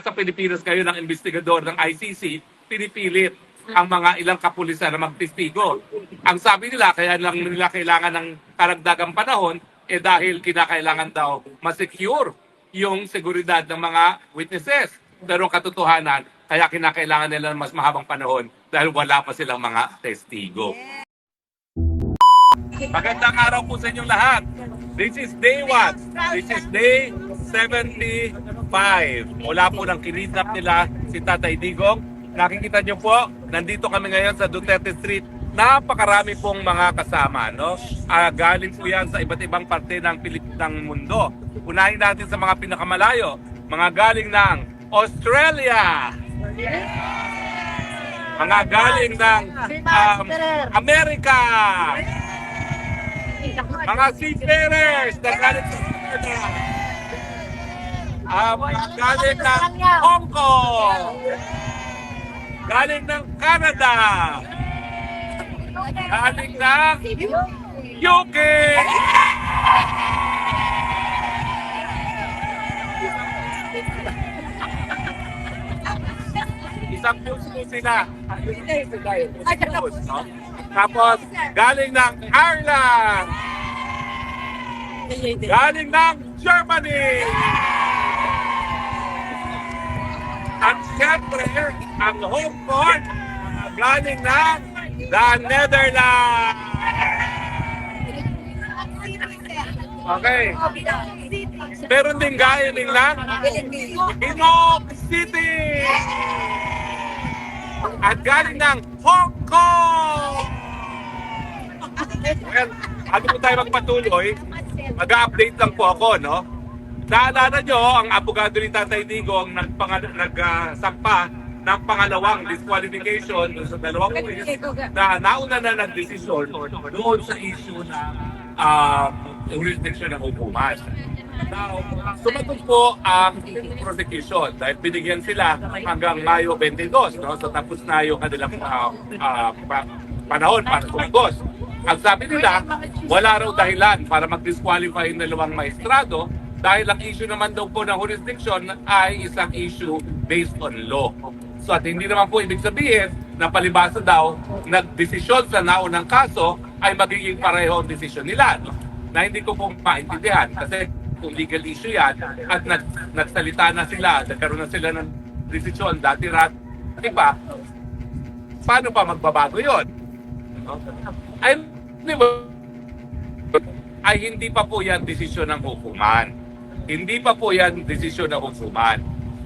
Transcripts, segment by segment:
nasa Pilipinas kayo ng investigador ng ICC, pinipilit ang mga ilang kapulisan na magtestigo. Ang sabi nila, kaya lang nila kailangan ng karagdagang panahon, eh dahil kinakailangan daw masecure yung seguridad ng mga witnesses. Pero katotohanan, kaya kinakailangan nila ng mas mahabang panahon dahil wala pa silang mga testigo. Magandang araw po sa inyong lahat. This is day 1. This is day 75. Mula po ng kinidnap nila si Tatay Digong. Nakikita niyo po, nandito kami ngayon sa Duterte Street. Napakarami pong mga kasama, no? Ah, galing po yan sa iba't ibang parte ng Pilip ng mundo. Unahin natin sa mga pinakamalayo. Mga galing ng Australia, mga galing ng um, Amerika, mga seafarers na galing sa Canada. Um, galing ng Hong Kong. Galing ng Canada. Galing ng UK. Isang puso sila. No? Tapos, galing ng Ireland. Galing ng Germany. At siyempre, ang home court, galing ng the Netherlands. Okay. Meron din galing ng Inoc City. At galing ng Hong Kong. Well, ano po tayo magpatuloy? Mag-update lang po ako, no? Naalala nyo, ang abogado ni Tatay Digong nagsampa ng pangalawang disqualification doon sa dalawang pulis na nauna na nagdesisyon doon sa issue ng uh, jurisdiction ng hukuman. Now, sumagot po ang prosecution dahil binigyan sila hanggang Mayo 22, no? So tapos na yung kanilang ah, pa- panahon para sumagos. Ang sabi nila, wala raw dahilan para mag-disqualify yung dalawang maestrado dahil ang issue naman daw po ng jurisdiction ay isang issue based on law. So at hindi naman po ibig sabihin na palibasa daw nagdesisyon sa naunang kaso ay magiging pareho ang desisyon nila. No? Na hindi ko po maintindihan kasi kung legal issue yan at nag, nagsalita na sila, nagkaroon na sila ng desisyon dati rat, di ba? Paano pa magbabago yon? No? Ay, di ba? Ay hindi pa po yan desisyon ng hukuman. Hindi pa po yan desisyon ng hukuman.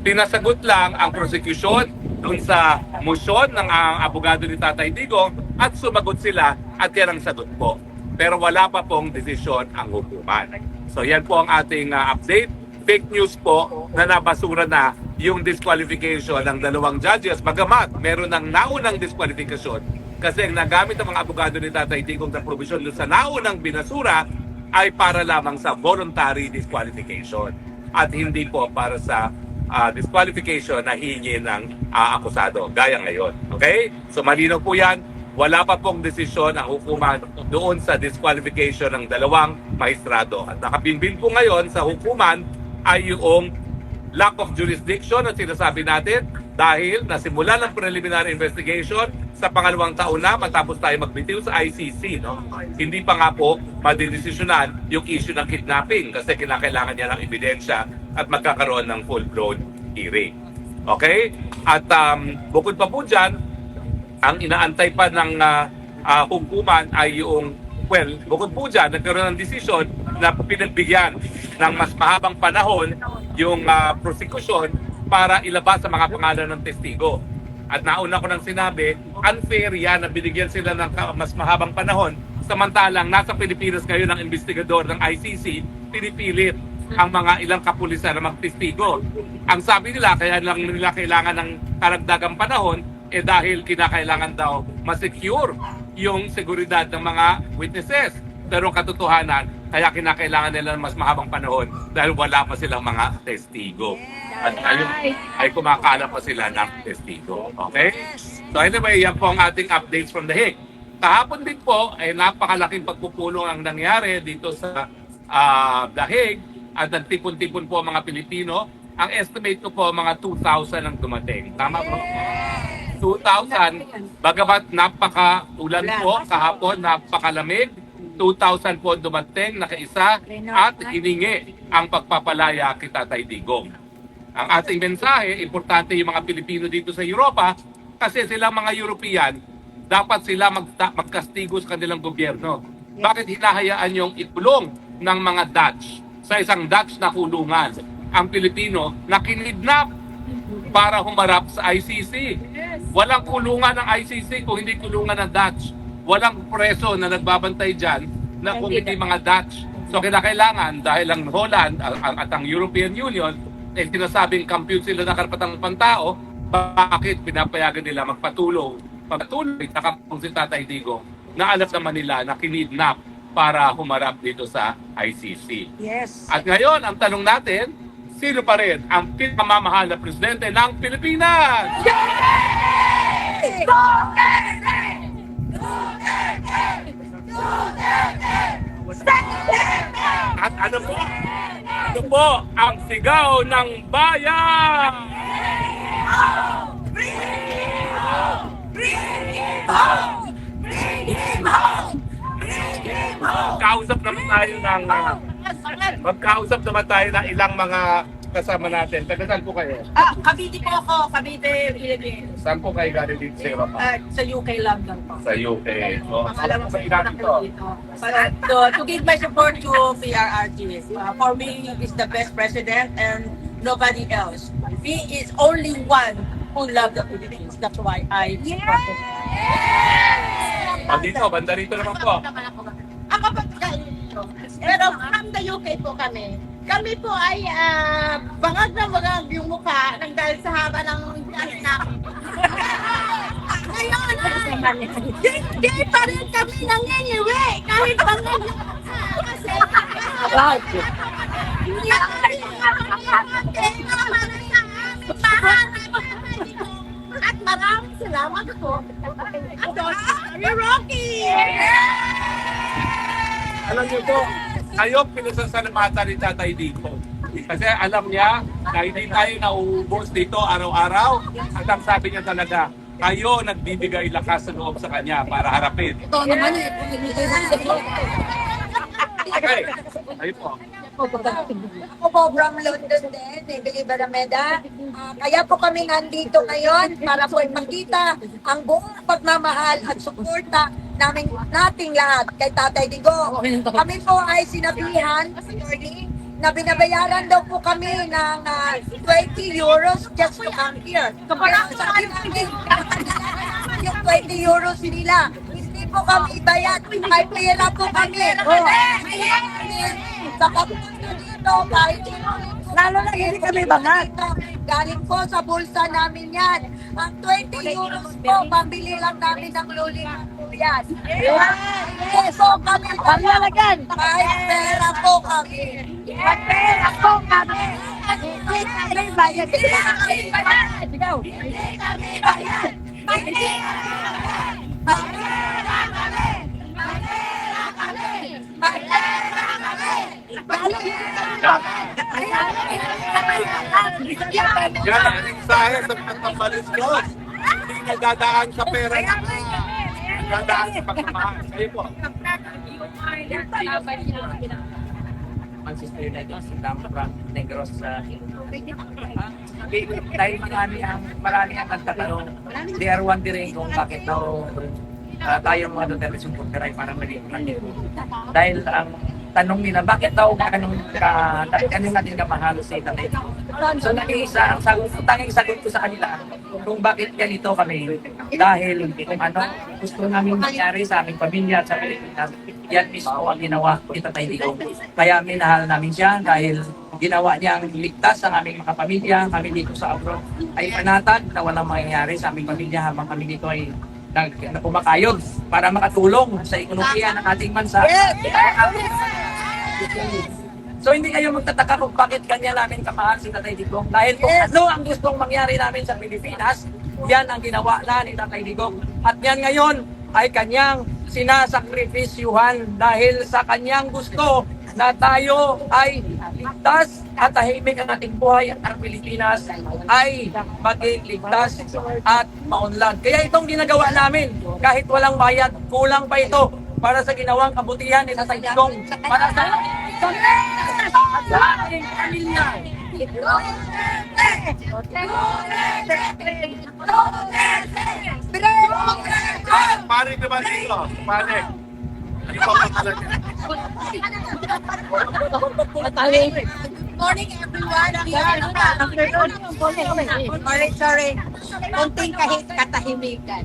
Pinasagot lang ang prosecution doon sa motion ng ang abogado ni Tatay Digong at sumagot sila at yan ang sagot po. Pero wala pa pong desisyon ang hukuman. So yan po ang ating ah, update. Fake news po na nabasura na yung disqualification ng dalawang judges. Bagamat meron ng naunang disqualification kasi ang nagamit ng mga abogado ni Tatay Digong na provision doon sa naunang binasura ay para lamang sa voluntary disqualification at hindi po para sa ah, disqualification na hingi ng ah, akusado gaya ngayon. Okay? So malinaw po yan. Wala pa pong desisyon ang hukuman doon sa disqualification ng dalawang maestrado. At nakabinbin po ngayon sa hukuman ay yung lack of jurisdiction at sinasabi natin dahil nasimula ng preliminary investigation sa pangalawang taon na matapos tayo magbitiw sa ICC. No? Hindi pa nga po madidesisyonan yung issue ng kidnapping kasi kinakailangan niya ng ebidensya at magkakaroon ng full-blown hearing. Okay? At um, bukod pa po dyan, ang inaantay pa ng ah, ah, hukuman ay yung, well, bukod po dyan, nagkaroon ng desisyon na pinagbigyan ng mas mahabang panahon yung ah, prosecution para ilabas sa mga pangalan ng testigo. At nauna ko nang sinabi, unfair yan na binigyan sila ng mas mahabang panahon samantalang nasa Pilipinas ngayon ng investigador ng ICC, pinipilit ang mga ilang kapulisan na magtestigo. Ang sabi nila, kaya lang nila kailangan ng karagdagang panahon, eh dahil kinakailangan daw masecure yung seguridad ng mga witnesses. Pero ang katotohanan, kaya kinakailangan nila ng mas mahabang panahon dahil wala pa silang mga testigo. At ayun, ay kumakala pa sila ng testigo. Okay? So anyway, yan po ang ating updates from The Hague. Kahapon din po, ay napakalaking pagpupulong ang nangyari dito sa ah, The Hague at nagtipon-tipon po mga Pilipino ang estimate ko po mga 2,000 ang dumating. Tama po? 2,000, bagamat napaka ulan po kahapon, napakalamig, 2,000 po dumating, nakaisa, at hiningi ang pagpapalaya kay Tatay Digong. Ang ating mensahe, importante yung mga Pilipino dito sa Europa, kasi silang mga European, dapat sila magta- magkastigo sa kanilang gobyerno. Bakit hinahayaan yung ikulong ng mga Dutch sa isang Dutch na kulungan ang Pilipino na kinidnap para humarap sa ICC. Walang kulungan ng ICC kung hindi kulungan ng Dutch. Walang preso na nagbabantay dyan na kung hindi mga Dutch. So kailangan dahil ang Holland ang, at ang European Union eh sinasabing kampiyon sila ng karapatang pantao, bakit pinapayagan nila magpatuloy pagpatuloy kampong si Tatay Digong na alam naman nila na kinidnap para humarap dito sa ICC. Yes. At ngayon, ang tanong natin, sino pa rin ang pinakamamahal na presidente ng Pilipinas? At ano po? Ano po ang sigaw ng bayan? Magkausap naman tayo ng uh, magkausap naman tayo ng ilang mga kasama natin. Taga saan po kayo? Ah, Cavite po ako, Cavite, Philippines. Saan po kayo galing dito sa Europa? Ah, sa UK lang lang po. Sa UK. So, Alam mo sa ilan dito? So, to give my support to PRRG. Uh, for me, he's the best president and nobody else. He is only one who loves the Philippines. That's why I support him. Ah, dito, banda rito naman po. Ako pa Pero from the UK po kami. Kami po ay ah, bangag na bangag yung mukha nang dahil sa haba ng ano namin. Ngayon ay hindi pa rin kami nangingiwi kahit bangag mukha. Kasi hindi kami at maraming salamat po. At Rocky! Alam niyo po, kayo pinasasalamatan ni Tatay Dito. Kasi alam niya na hindi tayo nauubos dito araw-araw. At ang sabi niya talaga, kayo nagbibigay lakas sa loob sa kanya para harapin. Ito naman eh. Okay, ayun po. Ako po from London din, Emily Barameda. Ah, kaya po kami nandito ngayon para po ipakita ang buong pagmamahal at suporta namin nating lahat kay Tatay Digo. Kami po ay sinabihan, attorney, na binabayaran daw po kami ng ah, 20 euros just to come here. Kaya sabi namin, yung 20 euros nila, hindi po kami bayad, may pera po kami. Oh, sa pagpunta dito, kahit Lalo na hindi kami bangag. Galing po sa bulsa namin yan. Ang 20 euros po, pambili lang namin ng luling po yan. Yes, po kami. Panglalagan. Kahit pera po kami. Kahit pera po kami. Hindi kami bayad. Hindi kami bayad. Hindi kami bayad. Hindi kami bayad. Pera kami. Pera kami. Pera kami. Lalo Yan ang mensahe sa mga tambalis ko. Nagdadaan sa pera na nagdadaan sa pagmamahal. Kayo po. Manchester United si Lampran Negros sa dahil marami ang marami ang nagtatanong they are wondering kung bakit daw uh, tayo mga Duterte supporter ay parang mali lang ito. Dahil ang tanong nila, bakit daw ganun ka, ganun natin kamahalo si Tatay So nag-iisa, ang sagot, ang tanging sagot ko sa kanila, kung bakit ganito kami. Dahil kung ano, gusto namin mangyari sa aming pamilya at sa Pilipinas, yan mismo ang ginawa ni Tatay Digong. Kaya minahal namin siya dahil ginawa niya ang ligtas sa aming mga pamilya, kami dito sa abroad ay panatag na walang mangyayari sa aming pamilya habang kami dito ay nag, na kumakayod para makatulong sa ekonomiya ng ating bansa. So hindi kayo magtataka kung bakit kanya namin kamahal si Tatay Digong. Dahil kung ano ang gustong mangyari namin sa Pilipinas, yan ang ginawa na ni Tatay Digong. At yan ngayon ay kanyang sinasakripisyuhan dahil sa kanyang gusto na tayo ay ligtas at tahimik ang ating buhay at ang Pilipinas ay maging ligtas at maunlad. Kaya itong ginagawa namin, kahit walang bayad, kulang pa ito para sa ginawang kabutihan ni Tatay Digong, para sa sa ating pamilya. Pare naman dito. Pare. Ano pa pangalan niya? Good morning everyone. Sorry, sorry. Konting kahit katahimikan.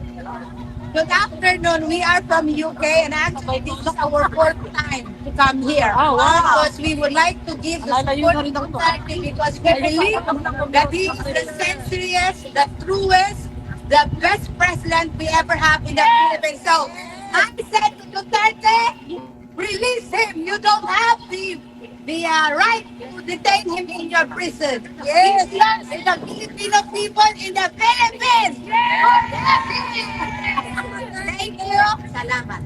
Good afternoon. We are from UK and actually this is our fourth time to come here. Oh, wow. Because we would like to give the support to Duterte because we believe that he is the sincerest, the truest, the best president we ever have in the Philippines. So I said to Duterte, release him. You don't have the the uh, right to detain him in your prison. Yes. He loves the Filipino people in the Philippines. Thank Salamat.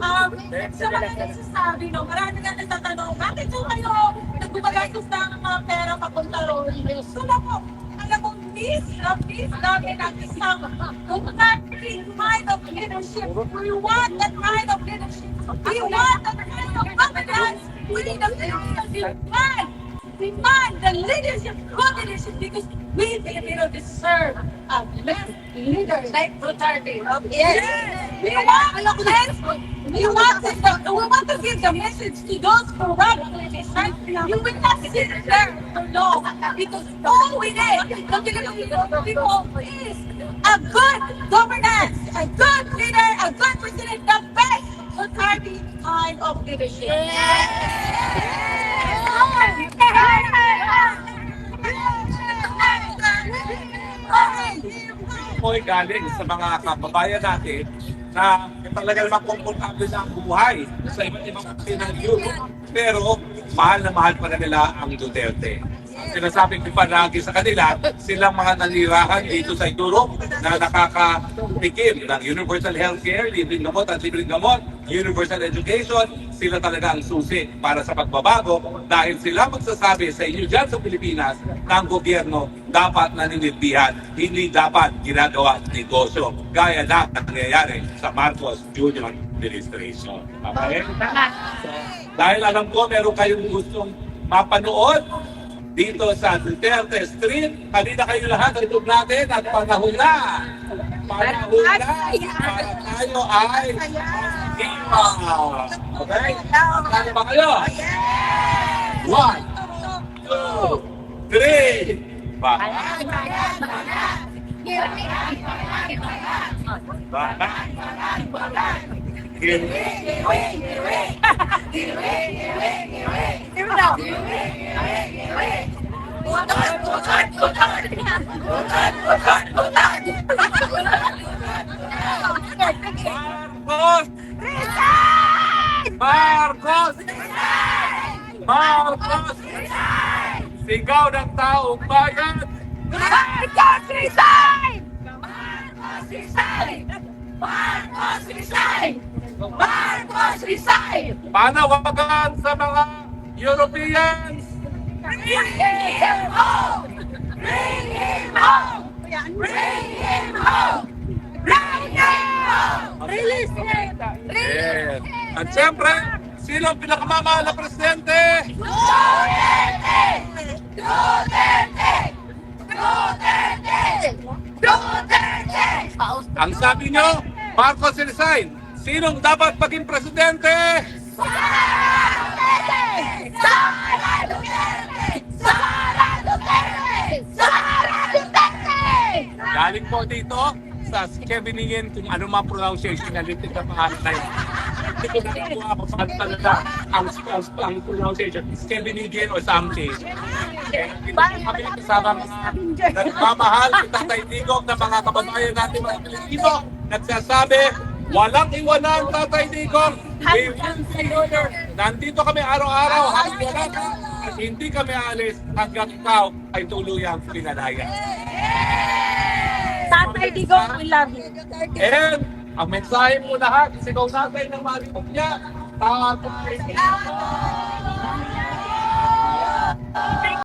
Um, sa mga nagsasabi, no, marami nga nagtatanong, bakit po kayo nagbumagastos ng mga pera papunta roon? So na po, alam mo, miss na miss namin ang isang Duterte kind of leadership. We want that kind of leadership. We want that kind of governance. We need a Demand. Demand the leadership, good leadership, because we Filipino deserve a best leader like Duterte. Yes. We want, we want, to, we want to give the message to those corrupt politicians. You will not sit there for long because all we need, the Filipino people, is a good governance, a good leader, a good president, the best Duterte kind of leadership. Ito ay galing sa mga kababayan natin na talaga namang komportable na ang buhay sa iba't ibang parte ng Europe. Pero mahal na mahal pa na nila ang Duterte. Sinasabi ko pa lagi sa kanila, silang mga nanirahan dito sa Europe na nakakatikim ng universal healthcare, libreng gamot at libreng gamot, universal education, sila talaga ang susi para sa pagbabago dahil sila magsasabi sa inyo dyan sa Pilipinas na ang gobyerno dapat naninilbihan, hindi dapat ginagawa negosyo gaya na nangyayari sa Marcos Jr. administration. Okay? So, dahil alam ko meron kayong gustong mapanood dito sa Duterte Street. Kanina kayo lahat ay natin at panahon na. Panahon na para tayo ay Diba? Okay? Kaya ba kayo? One, two, three. Bayan! Bayan! Bayan! Marcos! Marcos! Marcos! Sigaw ng taong bayan! Marcos resign! Marcos resign! Marcos resign! Marcos resign! Panawagan sa mga Europeans! Bring him home! Bring him home! Bring him home! Bring him home! Release him! Yes. At siyempre, sino ang pinakamamahal na presidente? Duterte! Duterte! Duterte! Duterte! Ang sabi nyo, Marcos resign. Sinong dapat maging presidente? Sara Duterte! Sara Duterte! Sara Duterte! Galing po dito sa Scheveningen kung ano mga pronunciation na litik na pangalan na yun. Hindi ko nakuha kung saan talaga ang, ang, ang pronunciation. Scheveningen or something. Kami kasama mga nagmamahal si Tatay Digong ng mga kababayan natin mga Pilipino nagsasabi, walang iwanan Tatay Digong. We will see you. Nandito kami araw-araw, halos wala ka. At hindi kami alis hanggang ikaw ay tuluyang pinalaya. Tatay Digong, we love you. And ang mensahe po lahat, sigaw natin ng maripok niya, Tatay Digong!